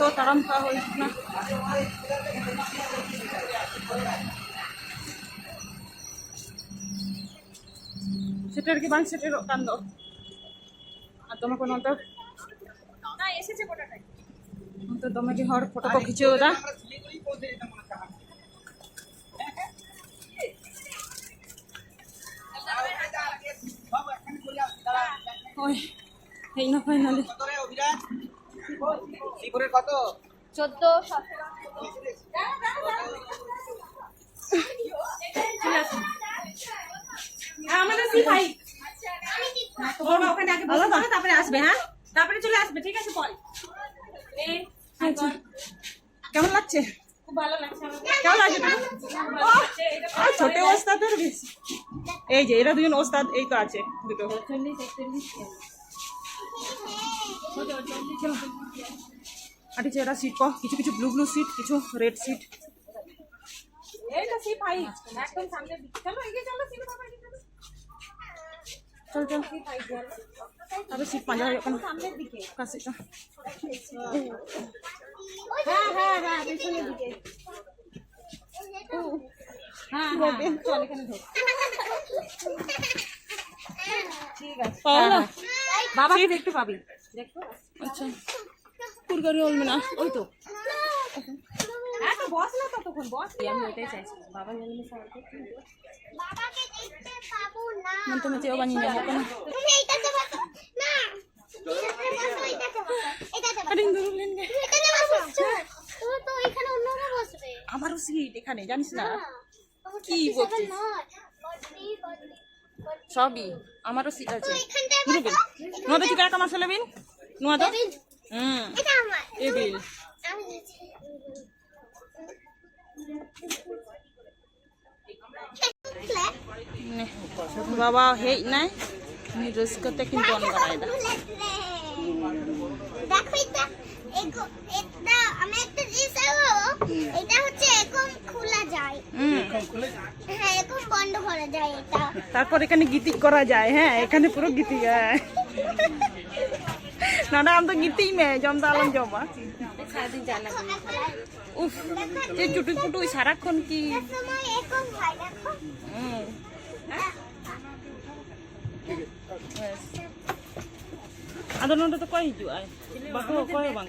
তো তারাম খাওয়া হয়েছে না సెటర్కి బాగా సెటర్ కందో అద్దమ్మ కొన్ని ఉంతో ఎసేసే ఫోటో ఉంతో దొమ్మకి హోడ ఫోటో ఖిచ్చు కదా ওই এই না ফাইনালি কত? চোদ্দ আমাদের সি ভাই? তোমরা ওখানে আগে বসে তারপরে আসবে হ্যাঁ? তারপরে চলে আসবে ঠিক আছে পরে। আচ্ছা। কেমন লাগছে? খুব ভালো লাগছে কেমন লাগছে? ছোট ওস্তাদের বেশি। এই যে এরা দুজন ওস্তাদ এই তো আছে দুটো। আটি চেহারা সিট কো কিছু কিছু ব্লু ব্লু সিট কিছু রেড সিট এইটা সি ভাই একদম সামনের চলো এগিয়ে চলো সিনে বাবা চল। চল সি ভাই চলো তবে সিট পাঁজা হয়ে সামনের দিকে। কাছে হ্যাঁ হ্যাঁ হ্যাঁ পেছনের দিকে। হ্যাঁ হ্যাঁ চল এখানে ঢোক। ঠিক আছে বাবা দেখতে পাবি। দেখো। আচ্ছা। না। ওই তো। হ্যাঁ বস না ততক্ষণ বস আমি ওইটাই চাইছি। বাবা জানি সাথে বাবাকে দেখতে পাবো না। তো বানিয়ে যাব কেন তুমি এইটাতে বসো। না বসো অন্যরা বসবে। আমারও সিট এখানে জানিস না? কি কি বলছিস? সবই আমারও সিট আছে। এখানটায় নুরবিল বসো। নুয়া তো চিকা কামা চলেবিন নুয়া তো? এবিল। হুম। নে। বাবা হেই নাই? নি রসকতে কিন্তু অন করাই দা দেখো এটা। এটা আমি একটা জিনিস দেখাবো এটা হচ্ছে এরকম খোলা যায় হুম হ্যাঁ এরকম বন্ধ করা যায় এটা তারপর এখানে গীতিক করা যায় হ্যাঁ এখানে পুরো গীতি গায় না না আমি তো গীতিই মে জমতা আলম জমা উফ যে চুটুই পুটুই সারাক্ষণ কি? হয় yang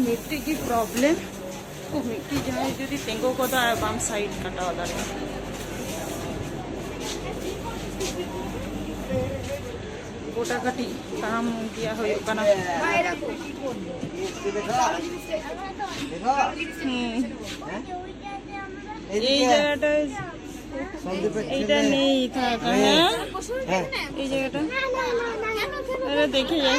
মিট্টি কি প্রবলেম ও মিট্টি যায় যদি তেঙ্গো কথা বাম সাইড কাটা দাঁড়ে গোটা কাটি কাম দিয়া হয়ে হুম। এই জায়গাটা এইটা নেই থাক হ্যাঁ? এই জায়গাটা। দেখে যাই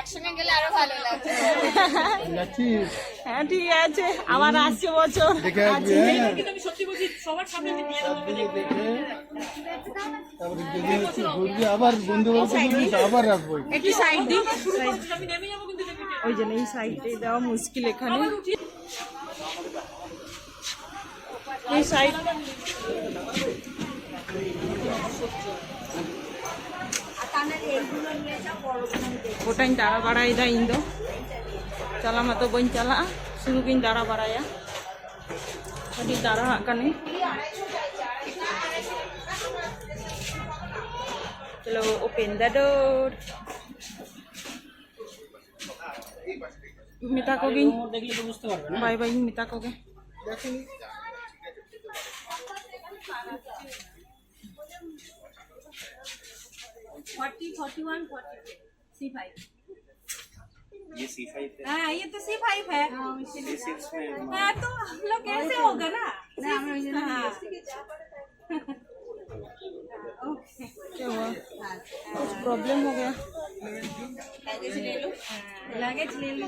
একসঙ্গে গেলে আরও ভালো যাচ্ছিস হ্যাঁ ঠিক আছে। আবার আসছে বছর। হ্যাঁ। কিন্তু আমি সত্যি বলছি সবার সামনে আবার বন্ধু বলতে আবার রাখব একটু সাইড দিই। আমি নেমে যাব কিন্তু ওই জন্য এই সাইডে দেওয়া মুশকিল এখানে। এই side. Kotain dara baraya ida indo. Cala mato boin cara ah, sungguhin dara bara ya. Tadi dara akan nih. Eh. Kalau open dado. Minta kogi. Bye bye minta kogi. Forty, forty-one, forty C five ये C five है। हाँ ये तो सी five है। C six में हाँ। तो हम लोग कैसे होगा ना? हाँ। क्या हुआ? कुछ प्रॉब्लम हो गया। लगेज ले लो।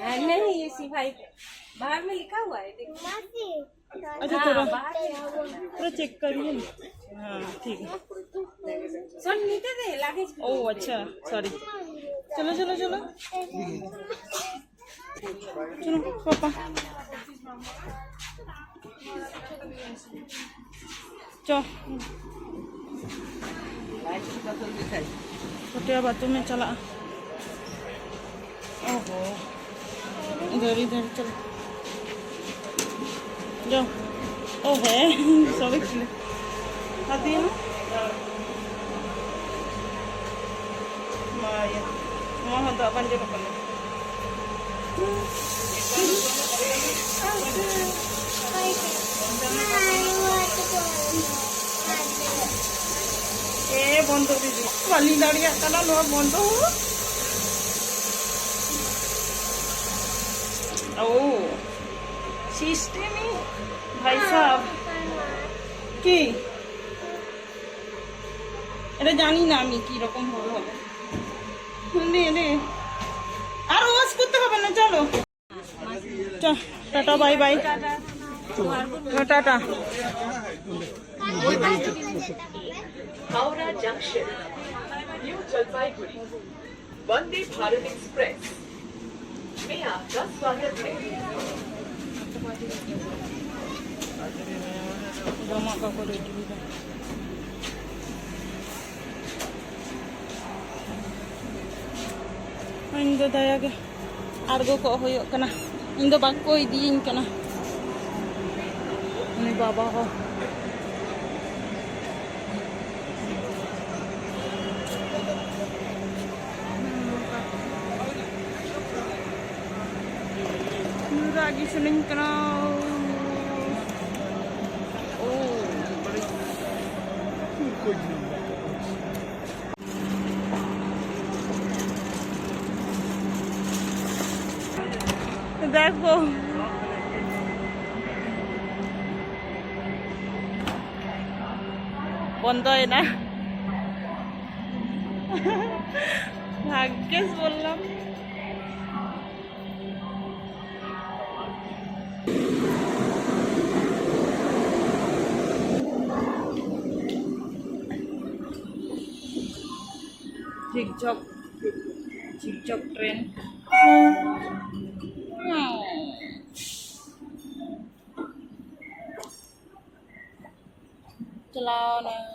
हाँ, नहीं ये सी फाइव है। बाहर में लिखा हुआ है देखो। अच्छा थोड़ा थोड़ा चेक करिए। ना हाँ ठीक है। सुन नीचे दे लगेज ओ अच्छा सॉरी चलो चलो चलो चलो पापा चो छोटे बातों में चला ओहो इधर इधर चलो जाओ ओ है सॉरी आती है ना Panjang apa ni? Eh, বন্ধ দিদি। বালি দাঁড়িয়ে একটা নোয়া বন্ধ ও সিস্টেমই ভাই সাহেব কি? এটা জানি না আমি কি রকম হবে হবে রে রে আর ওয়াজ করতে হবে না চলো চ tata bye bye tata Howrah junction New Jalpaiguri Vande Bharat express में आपका स्वागत है জামা কাপড় ᱤᱧ ᱫᱚ ᱫᱟᱭᱟᱜᱮ ᱟᱬᱜᱚ ᱠᱚᱜ ᱦᱩᱭᱩᱜ ᱠᱟᱱᱟ ᱤᱧ ᱫᱚ ᱵᱟᱠᱚ ᱤᱫᱤᱭᱤᱧ ᱠᱟᱱᱟ ᱩᱱᱤ ᱵᱟᱵᱟ ᱦᱚᱸ ᱨᱟᱜᱤ ᱥᱟᱱᱟᱧ ᱠᱟᱱᱟ ᱳ giác vô Bọn tôi nè Haggis vô lắm. Chỉnh chọc Chỉnh chọc trend. จะรอนะ